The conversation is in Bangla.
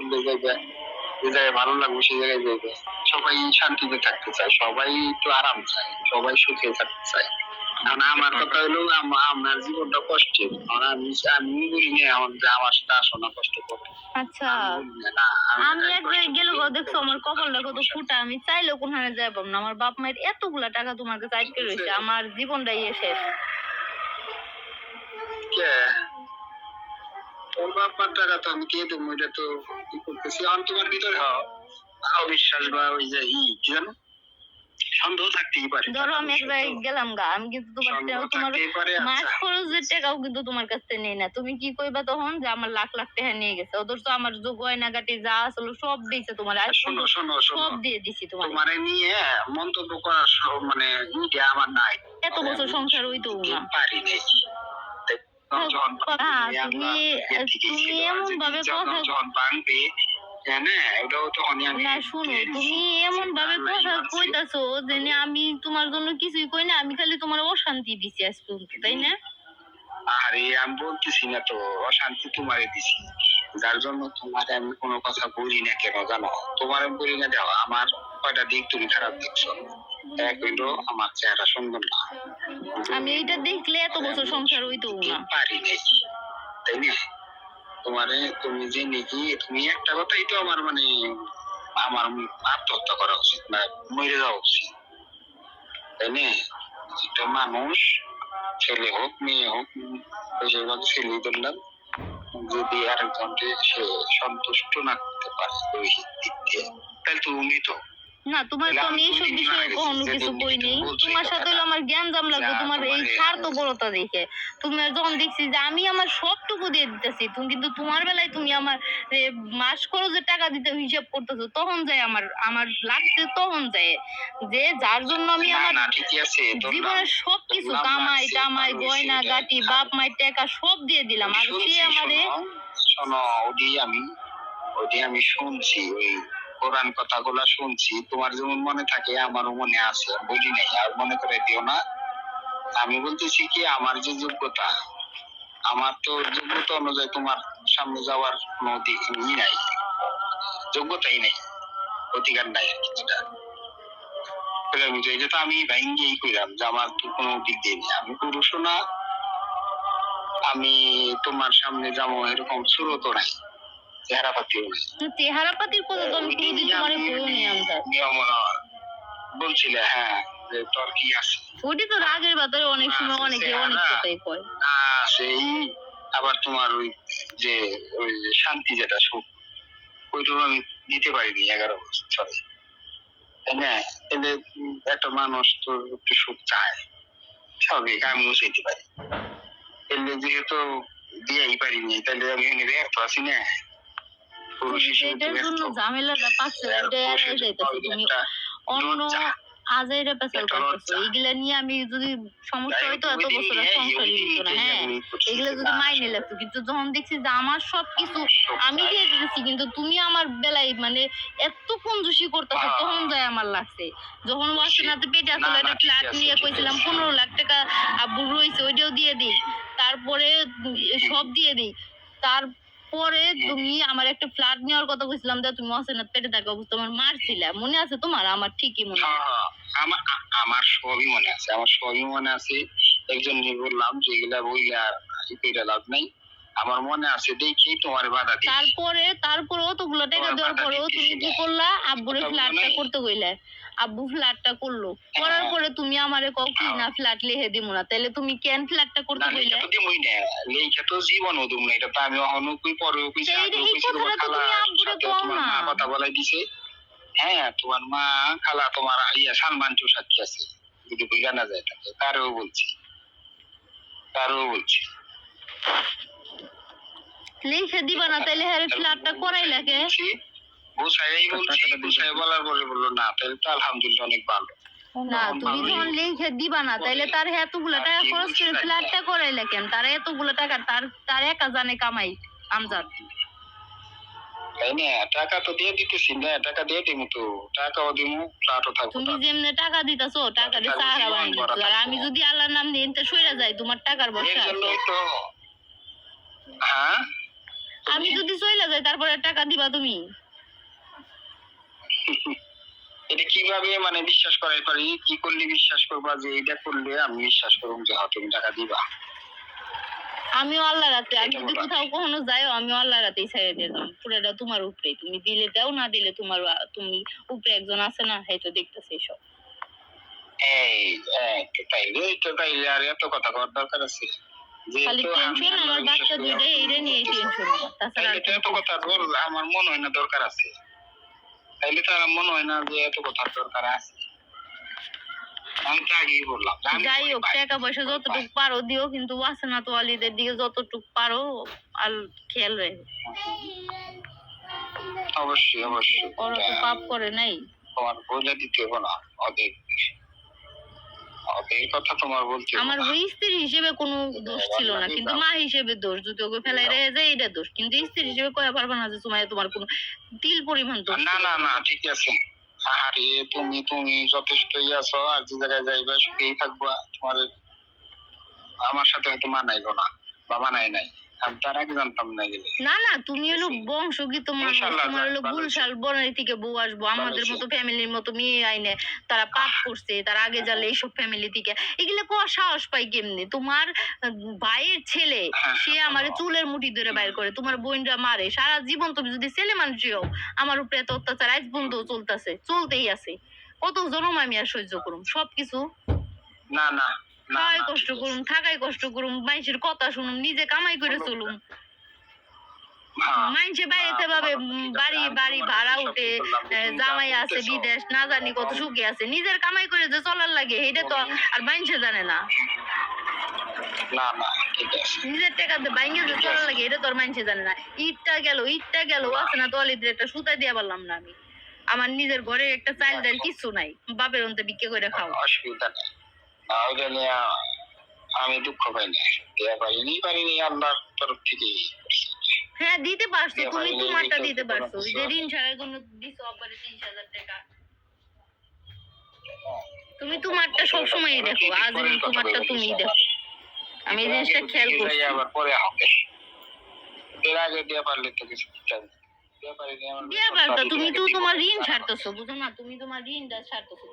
করলে যাইবে যে জায়গায় ভালো লাগবে সেই জায়গায় যাইবে সবাই শান্তিতে থাকতে চায় সবাই একটু আরাম চায় সবাই সুখে থাকতে চায়। কারণ আমার কথা হলো আমার জীবনটা কষ্টের। কারণ আমি আমি বলি না যে আমার সাথে আসো না কষ্ট করো। আচ্ছা। আমি একাই একবার কষ্ট দেখছ আমার কপালটা কত ফুটা আমি চাইলেও কোনখানে না। আমার বাপ মায়ের এতগুলা টাকা তোমার কাছে আটকে রয়েছে আমার জীবনটাই শেষ। কে? তোর বাপার টাকা তো আমি কে দেবো এটা তো কি করতেছি? এখন তোমার ভিতরে অবিশ্বাস বা ওই যে ই কি জানো? সন্দেহ থাকতেই পারে। ধরো আমি এক জায়গায় গেলাম গা আমি কিন্তু তোমার তোমার মাস আচ্ছা। খরচের টাকাও কিন্তু তোমার কাছ নেই না। তুমি কি কইবা তখন যে আমার লাখ লাখ টাকা নিয়ে গেছে? অথচ আমার যে গয়নাগাটি যা আসলে সব দিয়েছে তোমার শোনো সব দিয়ে দিছি তোমার। তোমারে নিয়ে মন্তব্য করার মানে ইটা আমার নাই। এত বছর সংসার হইতো না। পারি নাই। হ্যাঁ, তুমি তুমি এমন ভাবে কথা যখন ভাঙবে না আমি শুনো তুমি এমন ভাবে কথা কইতাছো যে আমি তোমার জন্য কিছুই কই না আমি খালি তোমার অশান্তি দিছি আজ পর্যন্ত তাই না? আরে আমি বলতেছি না তো অশান্তি তোমারে দিছি। যার জন্য তোমারে আমি কোনো কথা বলি না কেন জানো? তোমার বলি না যাও আমার কয়টা দিক তুমি খারাপ দেখছ? এক হইল আমার চেহারা সুন্দর না। আমি দেখলে এত বছর সংসার হইতো না। পারি নাই তাই না? তোমারে তুমি যে নাকি তুমি একটা কথাই তো আমার মানে আমার আত্মহত্যা করা উচিত না মরে যাওয়া উচিত। তাই না? একটা মানুষ ছেলে হোক মেয়ে হোক বেশিরভাগ ছেলে ধরলাম যদি আরেকজনকে সে সন্তুষ্ট না করতে পারে ওই দিক দিয়ে তাহলে তুমি তো না তোমার তো আমি এইসব বিষয়ে কখনো কিছু কই নেই। তোমার সাথে হলো আমার জ্ঞান জাম লাগবে তোমার এই স্বার্থপরতা দেখে। তুমি যখন দেখছি যে আমি আমার সবটুকু দিয়ে দিতেছি তুমি কিন্তু তোমার বেলায় তুমি আমার মাস খরচের টাকা দিতে হিসাব করতেছো তখন যায় আমার আমার লাগছে তখন যায় যে যার জন্য আমি আমার। জীবনের সব কিছু কামাই টামাই গয়না গাটি বাপ মায়ের টাকা সব দিয়ে দিলাম। আর সে আমারে শোনো, ওটি আমি ওটি আমি শুনছি ওই কোরআন কথাগুলা শুনছি, তোমার যেমন মনে থাকে, আমারও মনে আছে বুঝি নাই, আর মনে করে দিও না। আমি বলতেছি কি, আমার যে যোগ্যতা, আমার তো যোগ্যতা অনুযায়ী তোমার সামনে যাওয়ার কোনো ই নাই, যোগ্যতাই নাই, অধিকার নাই আর কি যেটা এটা তো আমি ভাঙ্গিয়েই কইলাম যে আমার তো কোনো দিক দিয়ে নেই। আমি পুরুষও না, আমি তোমার সামনে যাব এরকম সুরত নাই। কথা তো আমি আমরা বলছিলে হ্যাঁ যে তোর কি আছে? ওটি তো রাগের বাতারে অনেক সময় অনেকে অনেক কথাই কয়। না সেই আবার তোমার ওই যে ওই যে শান্তি যেটা সুখ ওইটুকু আমি দিতে পারিনি এগারো বছর ছয় তাহলে একটা মানুষ তো একটু সুখ চায় স্বাভাবিক আমিও চাইতে পারি। তাহলে যেহেতু দিয়েই পারিনি তাহলে আমি ব্যর্থ আছি না। পুরুষ হিসেবে এটার জন্য ঝামেলাটা পাচ্ছে এটা এড়াই যাইতেছে তুমি অন্য আজাইরা পেশাল করতেছো এগুলা নিয়ে আমি যদি সমস্যা হইতো এত বছর সংসার হইতো না। হ্যাঁ আমি যদি মাইনে লাগতো কিন্তু যখন দেখছি যে আমার সব আমি দিয়ে দিতেছি কিন্তু তুমি আমার বেলায় মানে এত কঞ্জুসি করতেছো। তখন যায় আমার লাগছে। যখন ওয়াসনাতে পেটে আসলে একটা ফ্ল্যাট নিয়ে কইছিলাম পনেরো লাখ টাকা আব্বু রয়েছে ওইটাও দিয়ে দিই। তারপরে সব দিয়ে দিই। তারপরে তুমি আমার একটা ফ্ল্যাট নেওয়ার কথা বলছিলাম যে তুমি ওয়াসনাত পেটে থাকা অবস্থা আমার মারছিলে মনে আছে তোমার? আমার ঠিকই মনে হ্যাঁ, আমার আমার সবই মনে আছে আমার সবই মনে আছে। একজন বললাম যেগুলা বইলা আর লাভ নাই। আমার মনে আছে দেখি তোমার বাধা দিই তারপরে তারপরে অতগুলো টাকা দেওয়ার পরেও তুমি কি না। করলা? আব্বুরে ফ্ল্যাটটা করতে কইলে। আব্বু ফ্ল্যাটটা করল। করার হ্যাঁ। পরে তুমি আমারে কও কি হ্যাঁ। না ফ্ল্যাট লিখে দিমু না। তাহলে তুমি কেন ফ্ল্যাটটা করতে না কইলে? তো দিমই না। লেখা তো জীবন ওদুম না। এটা তো আমি অহনো কই পরেও তোমার কথাটা তো খালা। তুমি আব্বুরে কও না। মা কথা বলাই দিছে। হ্যাঁ তোমার মা খালা তোমার ইয়া সালমান চু সাক্ষী আছে। যদি বুঝা না যায় তাকে। তারও বলছি। তারও বলছি। লিখে দিবা না তাইলে হ্যাঁ ফ্ল্যাটটা করাই লাগে। বুঝাই বলছি বুঝাই বলার পরে বলল না তাহলে তো আলহামদুলিল্লাহ অনেক ভালো। না তুমি যখন লিখে দিবা না তাইলে তার এতগুলো টাকা খরচ করে ফ্ল্যাটটা করাইলে কেন তার এতগুলো টাকা তার তার একা জানে কামাই আমজাদ। তাই না? টাকা তো দিয়ে দিতেছি না টাকা দিয়ে দিমু তো টাকাও দিমু ফ্ল্যাটও থাকব তুমি। যেমনি টাকা দিতেছো টাকা দিয়ে সাহারা বানিয়ে আর আমি যদি আল্লাহর নাম এনতে সইরা যাই তোমার টাকার এর বসা জন্যই তো হ্যাঁ? আমি যদি চলে যাই তারপরে টাকা দিবা তুমি। এটা কীভাবে মানে বিশ্বাস করাই পারি কি করলে বিশ্বাস করবা যে এটা করলে আমি বিশ্বাস করব যে হ্যাঁ তুমি টাকা দিবা? আমিও আল্লাহ রাতে আমি যদি কোথাও কখনো আল্লাহ রাতেই ছেড়ে দিয়ে যাম। পুরোটা তোমার উপরে। তুমি দিলে দাও না দিলে তোমার তুমি উপরে একজন আছে না হয়তো দেখতেছে সব এই তাইলে তো তাইলে আর এত কথা করার দরকার আছে। খালি টেনশন আমার বাচ্চা দুইটা এইটা নিয়ে টেনশন তাছাড়া আর তাইলে তো এত কথা বল আমার মনে হয় না দরকার আছে। তাইলে তো আমার মনে হয় না যে এত কথার দরকার আছে। আমি তো আগেই বললাম যাই হোক টাকা পয়সা যতটুকু পারো দিও কিন্তু আছে না তো আলিদের দিকে যতটুকু পারো আর খেয়াল রেখো। অবশ্যই অবশ্যই। ওরা তো পাপ করে নাই। তোমার বলে দিতে হবে না ওদের। ওদের কথা তোমার বলছি আমার ওই স্ত্রী হিসেবে কোনো দোষ ছিল না কিন্তু মা হিসেবে দোষ যদি ওকে ফেলাই রেখে যায় এটা দোষ। কিন্তু স্ত্রী হিসেবে কয়া পারবে না যে তোমার তোমার কোনো তিল পরিমাণ দোষ না না না। ঠিক আছে। আরে তুমি তুমি যথেষ্ট আছো আর যে জায়গায় যাইবা সুখেই থাকবা। তোমার আমার সাথে হয়তো মানাইলো না বা মানাই নাই। আমি তার আগে জানতাম না গেলে না না তুমি হলো বংশগীত মানুষ ইনশাআল্লাহ, তোমার হলো গুলশাল বনারি থেকে বউ আসব আমাদের মতো ফ্যামিলির মতো মেয়ে আইনে তারা পাপ করছে তার আগে জানলে এইসব ফ্যামিলি থেকে। এগুলো কোয়া সাহস পাই কেমনি? তোমার ভাইয়ের ছেলে হ্যাঁ, সে আমার চুলের মুঠি ধরে বাইর করে তোমার বোনরা মারে। সারা জীবন তুমি যদি ছেলে মানুষই হও আমার উপরে এত অত্যাচার আজ বন্ধু চলতেছে চলতেই আছে। কত জনম আমি আর সহ্য করুম সবকিছু? না না, খাওয়াই কষ্ট করুম থাকাই কষ্ট করুম মানুষের কথা শুনুম নিজে কামাই করে চলুম। হ্যাঁ, মানুষে হ্যাঁ, ভাবে ঠিক আছে। বাড়ি বাড়ি ভাড়া উঠে জামাই আছে বিদেশ না জানি কত সুখে আছে। নিজের কামাই করে যে চলার লাগে এটা তো আর মানুষে জানে না। নিজের টাকাতে বাইঙ্গে যে চলার লাগে এটা তো আর মানুষে জানে না। ঈদটা গেল ঈদটা গেল আছে না তোয়ালিদের একটা সুতা দিয়ে পারলাম না আমি। আমার নিজের ঘরে একটা চাল ডাল কিছু নাই। বাপের অন্তে বিক্রি করে খাও। অসুবিধা নেই। নিয়ে আমি দুঃখ পাই না। দেওয়া পারিনি পারিনি আল্লাহর তরফ করছি। হ্যাঁ দিতে পারছ তুমি তোমারটা দিতে পারছ যে ঋণ ছাড়ার জন্য দিছো আব্বারে তিরিশ হাজার টাকা। তুমি তোমারটা দেখো আজ তোমারটা দেখো। আমি এই জিনিসটা খেয়াল করছি। আবার পরে হবে। এর আগে দেওয়া পারলে তো কিছু দিয়া তুমি তো তোমার ঋণ ছাড়তেছো বুঝো না তুমি তোমার ঋণটা ছাড়তেছো।